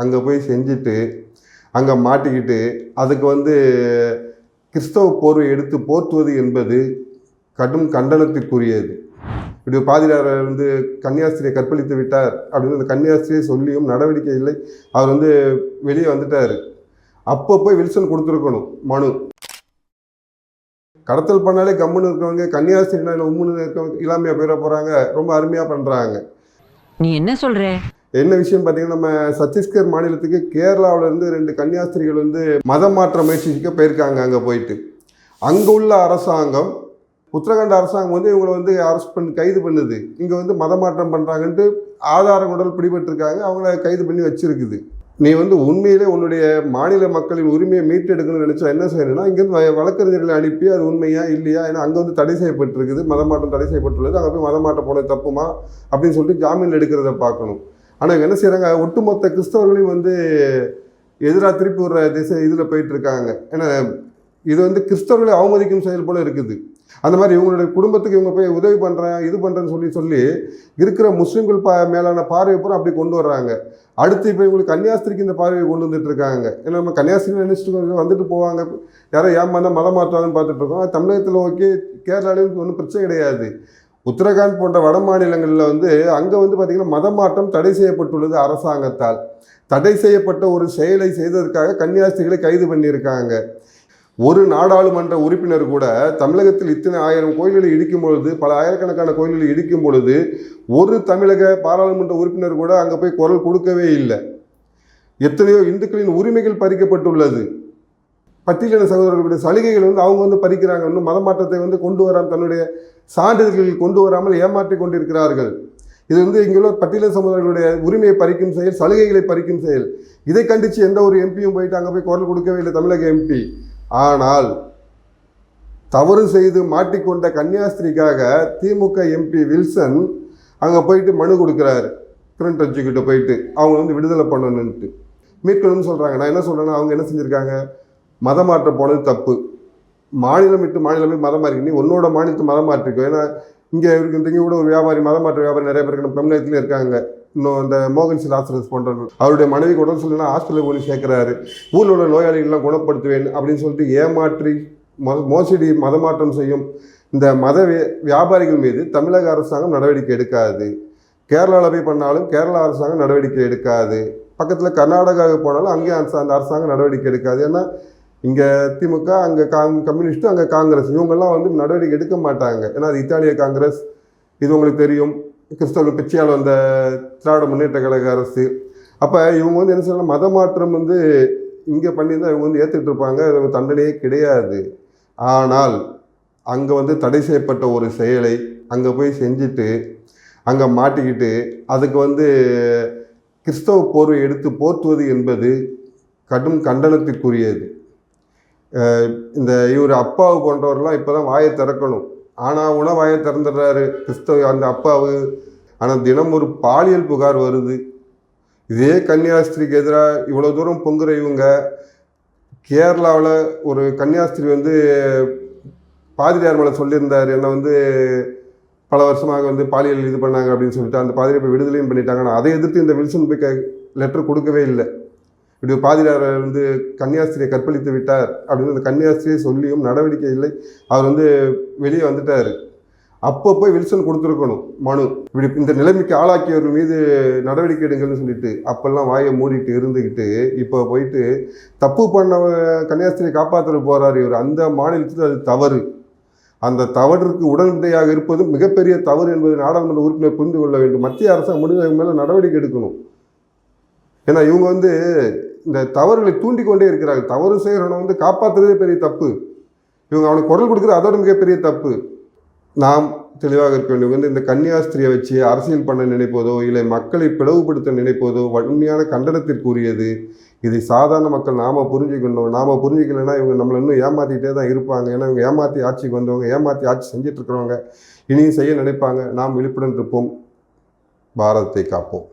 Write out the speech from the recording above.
அங்கே போய் செஞ்சுட்டு அங்கே மாட்டிக்கிட்டு அதுக்கு வந்து கிறிஸ்தவ போர்வை எடுத்து போர்த்துவது என்பது கடும் கண்டனத்திற்குரியது. இப்படி பாதிரியார் வந்து கன்னியாஸ்திரியை கற்பழித்து விட்டார் அப்படின்னு அந்த கன்னியாஸ்திரியை சொல்லியும் நடவடிக்கை இல்லை. அவர் வந்து வெளியே வந்துட்டார். அப்போ போய் வில்சன் கொடுத்துருக்கணும் மனு. கடத்தல் பண்ணாலே கம்முன்னு இருக்கிறவங்க கன்னியாஸ்திரினா உம்முன்னு இருக்கவங்க இல்லாமையாக போயிட போகிறாங்க ரொம்ப அருமையாக பண்ணுறாங்க நீ என்ன சொல்கிற என்ன விஷயம் பார்த்தீங்கன்னா நம்ம சத்தீஸ்கர் மாநிலத்துக்கு கேரளாவிலேருந்து ரெண்டு கன்னியாஸ்திரிகள் வந்து மதம் மாற்ற முயற்சிக்க போயிருக்காங்க அங்கே போயிட்டு. அங்கே உள்ள அரசாங்கம் உத்தரகாண்ட் அரசாங்கம் வந்து இவங்களை வந்து அரெஸ்ட் பண்ணி கைது பண்ணுது. இங்கே வந்து மதமாற்றம் பண்ணுறாங்கன்ட்டு ஆதாரங்களுடன் பிடிபட்டிருக்காங்க அவங்கள கைது பண்ணி வச்சிருக்குது. நீ வந்து உண்மையிலே உன்னுடைய மாநில மக்களின் உரிமையை மீட்டெடுக்கணும்னு நினச்சா என்ன செய்யணும்னா இங்கேருந்து வழக்கறிஞர்களை அனுப்பி அது உண்மையா இல்லையா ஏன்னா அங்கே வந்து தடை செய்யப்பட்டிருக்குது மதமாற்றம் தடை செய்யப்பட்டுள்ளது அங்கே போய் மதமாற்றம் போனது தப்புமா அப்படின்னு சொல்லிட்டு ஜாமீன் எடுக்கிறத பார்க்கணும். ஆனால் என்ன செய்கிறாங்க ஒட்டுமொத்த கிறிஸ்தவர்களையும் வந்து எதிராக திருப்பி விடுற திசை இதில் போயிட்டுருக்காங்க ஏன்னா இது வந்து கிறிஸ்தவர்களை அவமதிக்கும் செயல் போல் இருக்குது. அந்த மாதிரி இவங்களுடைய குடும்பத்துக்கு இவங்க போய் உதவி பண்ணுறேன் இது பண்ணுறேன்னு சொல்லி சொல்லி இருக்கிற முஸ்லீம்கள் பா மேலான பார்வை பூரா அப்படி கொண்டு வர்றாங்க. அடுத்து இப்போ இவங்களுக்கு கன்னியாஸ்திரிக்கு இந்த பார்வையை கொண்டு வந்துட்டு இருக்காங்க. ஏன்னா நம்ம கன்னியாஸ்திரி நினைச்சிட்டு வந்துட்டு போவாங்க. யாரோ ஏமாந்தா மதம் மாற்றாங்கன்னு பார்த்துட்டு இருக்கோம். தமிழகத்தில் ஓகே கேரளாவிலும் ஒன்றும் பிரச்சனை கிடையாது. உத்தரகாண்ட் போன்ற வட மாநிலங்களில் வந்து அங்கே வந்து பார்த்திங்கன்னா மதமாற்றம் தடை செய்யப்பட்டுள்ளது அரசாங்கத்தால். தடை செய்யப்பட்ட ஒரு செயலை செய்ததற்காக கன்னியாஸ்திரிகளை கைது பண்ணியிருக்காங்க. ஒரு நாடாளுமன்ற உறுப்பினர் கூட தமிழகத்தில் இத்தனை ஆயிரம் கோயில்களை இடிக்கும் பொழுது பல ஆயிரக்கணக்கான கோயில்களை இடிக்கும் பொழுது ஒரு தமிழக பாராளுமன்ற உறுப்பினர் கூட அங்கே போய் குரல் கொடுக்கவே இல்லை. எத்தனையோ இந்துக்களின் உரிமைகள் பறிக்கப்பட்டுள்ளது. பட்டியலின சகோதரர்களுடைய சலுகைகள் வந்து அவங்க வந்து பறிக்கிறாங்க. இன்னும் மதமாற்றத்தை வந்து கொண்டு வராமல் தன்னுடைய சான்றிதழ்களில் கொண்டு வராமல் ஏமாற்றி கொண்டிருக்கிறார்கள். இது வந்து இங்குள்ள பட்டியல சமுதாயங்களுடைய உரிமையை பறிக்கும் செயல் சலுகைகளை பறிக்கும் செயல். இதை கண்டித்து எந்த ஒரு எம்பியும் போயிட்டு அங்கே போய் குரல் கொடுக்கவே இல்லை தமிழக எம்பி. ஆனால் தவறு செய்து மாட்டிக்கொண்ட கன்னியாஸ்திரிக்காக திமுக எம்பி வில்சன் அங்கே போயிட்டு மனு கொடுக்குறாரு. கிரண் ரஜுக்கிட்ட போயிட்டு அவங்க வந்து விடுதலை பண்ணணுன்ட்டு மீட்கணும்னு சொல்கிறாங்க நான் என்ன சொல்கிறேன்னா அவங்க என்ன செஞ்சுருக்காங்க? மதம் மாற்ற போனது தப்பு. மாநிலம் விட்டு மாநிலமே மதம் மாறி நீ உன்னோட மாநிலத்தை மதம் மாற்றிக்கோ. ஏன்னா இங்கே இருக்கு இங்கே கூட ஒரு வியாபாரி மதம் மாற்ற வியாபாரி நிறைய பேருக்கு நம்ம தமிழகத்துலேயும் இருக்காங்க. இன்னும் இந்த மோகன் சில் ஆசிரியர் போன்றவர்கள். அவருடைய மனைவி உடல் சொல்லலாம் ஹாஸ்பிட்டலுக்கு கொண்டு சேர்க்குறாரு. ஊரில் உள்ள நோயாளிகள்லாம் குணப்படுத்துவேன் அப்படின்னு சொல்லிட்டு ஏமாற்றி மோ மோசடி மதமாற்றம் செய்யும் இந்த மத வியாபாரிகள் மீது தமிழக அரசாங்கம் நடவடிக்கை எடுக்காது. கேரளாவில் போய் பண்ணாலும் கேரளா அரசாங்கம் நடவடிக்கை எடுக்காது. பக்கத்தில் கர்நாடகாவுக்கு போனாலும் அங்கேயும் அந்த அரசாங்கம் நடவடிக்கை எடுக்காது. ஏன்னா இங்கே திமுக அங்கே காங் கம்யூனிஸ்ட்டு அங்கே காங்கிரஸ். இவங்கெல்லாம் வந்து நடவடிக்கை எடுக்க மாட்டாங்க. ஏன்னா அது இத்தாலிய காங்கிரஸ். இது உங்களுக்கு தெரியும். கிறிஸ்தவர்கள் பிச்சையால் வந்த திராவிட முன்னேற்ற கழக அரசு. அப்போ இவங்க வந்து என்ன சொல்லலாம் மத மாற்றம் வந்து இங்கே பண்ணியிருந்தா இவங்க வந்து ஏற்றுக்கிட்டு இருப்பாங்க அது தண்டனையே கிடையாது. ஆனால் அங்கே வந்து தடை செய்யப்பட்ட ஒரு செயலை அங்கே போய் செஞ்சுட்டு அங்கே மாட்டிக்கிட்டு அதுக்கு வந்து கிறிஸ்தவ போர்வை எடுத்து போர்த்துவது என்பது கடும் கண்டனத்திற்குரியது இந்த இவர் அப்பாவு போன்றவரெல்லாம் இப்போ தான் வாயை திறக்கணும். ஆனால் உணவு வாயை திறந்துடுறாரு. கிறிஸ்தவ அந்த அப்பாவு. ஆனால் தினம் ஒரு பாலியல் புகார் வருது. இதே கன்னியாஸ்திரிக்கு எதிராக இவ்வளோ தூரம் பொங்குற இவங்க கேரளாவில் ஒரு கன்னியாஸ்திரி வந்து பாதிரியார் மேலே சொல்லியிருந்தார். என்னை வந்து பல வருஷமாக வந்து பாலியல் இது பண்ணாங்க அப்படின்னு சொல்லிட்டு அந்த பாதிரியை இப்போ விடுதலையும் பண்ணிட்டாங்க. ஆனால் அதை எதிர்த்து இந்த வில்சன் போய் லெட்டர் கொடுக்கவே இல்லை. இப்படி பாதிரியார் வந்து கன்னியாஸ்திரியை கற்பழித்து விட்டார் அப்படின்னு அந்த கன்னியாஸ்திரியை சொல்லியும் நடவடிக்கை இல்லை. அவர் வந்து வெளியே வந்துட்டார். அப்போ போய் வில்சன் கொடுத்துருக்கணும் மனு. இப்படி இந்த நிலைமைக்கு ஆளாக்கியவர்கள் மீது நடவடிக்கை எடுங்கள்னு சொல்லிட்டு அப்பெல்லாம் வாயை மூடிட்டு இருந்துக்கிட்டு இப்போ போயிட்டு தப்பு பண்ண கன்னியாஸ்திரியை காப்பாற்ற போகிறார் இவர். அந்த மாநிலத்தில் அது தவறு. அந்த தவறுக்கு உடனடியாக இருப்பது மிகப்பெரிய தவறு என்பது நாடாளுமன்ற உறுப்பினர் புரிந்து கொள்ள வேண்டும். மத்திய அரசாங்கம் முடிஞ்ச மேலே நடவடிக்கை எடுக்கணும். ஏன்னா இவங்க வந்து இந்த தவறுகளை தூண்டி கொண்டே இருக்கிறார்கள். தவறு செய்கிறவனை வந்து காப்பாற்றுறதே பெரிய தப்பு. இவங்க அவனுக்கு குரல் கொடுக்குறது அதோட மிகப்பெரிய தப்பு. நாம் தெளிவாக இருக்க வேண்டும். வந்து இந்த கன்னியாஸ்திரியை வச்சு அரசியல் பண்ண நினைப்பதோ இல்லை மக்களை பிளவுபடுத்த நினைப்பதோ வன்மையான கண்டனத்திற்குரியது. இதை சாதாரண மக்கள் நாம் புரிஞ்சுக்கணும். நாம் புரிஞ்சுக்கலைன்னா இவங்க நம்மளை இன்னும் ஏமாத்திட்டே தான் இருப்பாங்க. ஏன்னா இவங்க ஏமாற்றி ஆட்சிக்கு வந்தவங்க ஏமாற்றி ஆட்சி செஞ்சிட்ருக்கிறவங்க இனியும் செய்ய நினைப்பாங்க. நாம் விழிப்புடன் இருப்போம். பாரதத்தை காப்போம்.